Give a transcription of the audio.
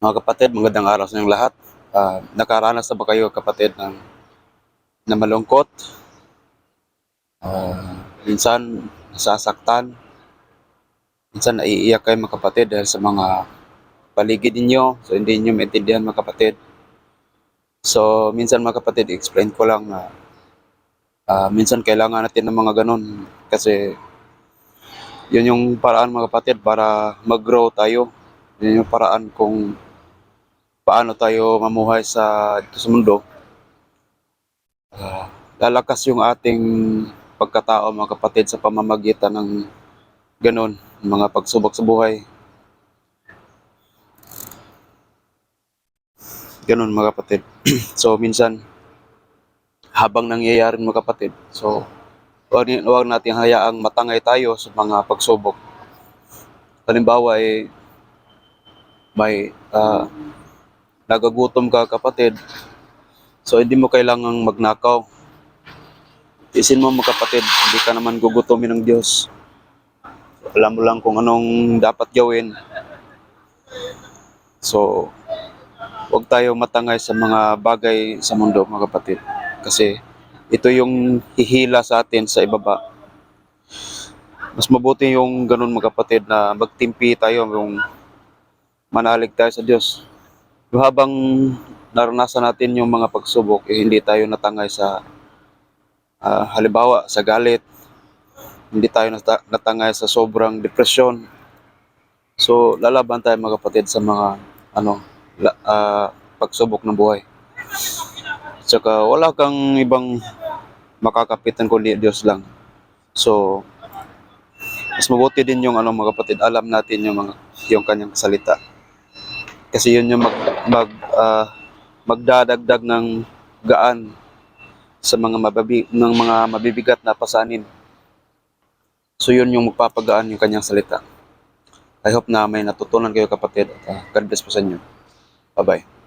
Mga kapatid, magandang araw sa inyong lahat. Ah, nakaranas na ba kayo kapatid ng na malungkot? Ah, minsan nasasaktan. Minsan naiiyak kayo mga kapatid dahil sa mga paligid ninyo. So hindi niyo maintindihan mga kapatid. So minsan mga kapatid, explain ko lang na ah, minsan kailangan natin ng mga ganun kasi yun yung paraan mga kapatid para mag-grow tayo. Yun yung paraan kung paano tayo mamuhay sa dito sa mundo. Ah, lalakas yung ating pagkatao mga kapatid sa pamamagitan ng ganun, mga pagsubok sa buhay. Ganun mga kapatid. so minsan habang nangyayari mga kapatid, so huwag, huwag natin hayaang matangay tayo sa mga pagsubok. Halimbawa ay may ah, nagagutom ka kapatid, so hindi mo kailangang magnakaw. Isin mo mga kapatid, hindi ka naman gugutomin ng Diyos. Alam mo lang kung anong dapat gawin. So, huwag tayo matangay sa mga bagay sa mundo mga kapatid. Kasi ito yung hihila sa atin sa ibaba. Mas mabuti yung ganun mga kapatid na magtimpi tayo yung manalig tayo sa Diyos. Habang naranasan natin yung mga pagsubok, eh, hindi tayo natangay sa ah, halimbawa sa galit, hindi tayo nata- natangay sa sobrang depresyon. So, lalaban tayo mga kapatid sa mga ano, la, ah, pagsubok ng buhay. Tsaka wala kang ibang makakapitan kundi Diyos lang. So, mas mabuti din yung ano mga kapatid, alam natin yung mga yung kanyang salita. Kasi yun yung mag, mag ah, magdadagdag ng gaan sa mga mababi, ng mga mabibigat na pasanin. So yun yung magpapagaan yung kanyang salita. I hope na may natutunan kayo kapatid at ah, God bless po sa inyo. Bye-bye.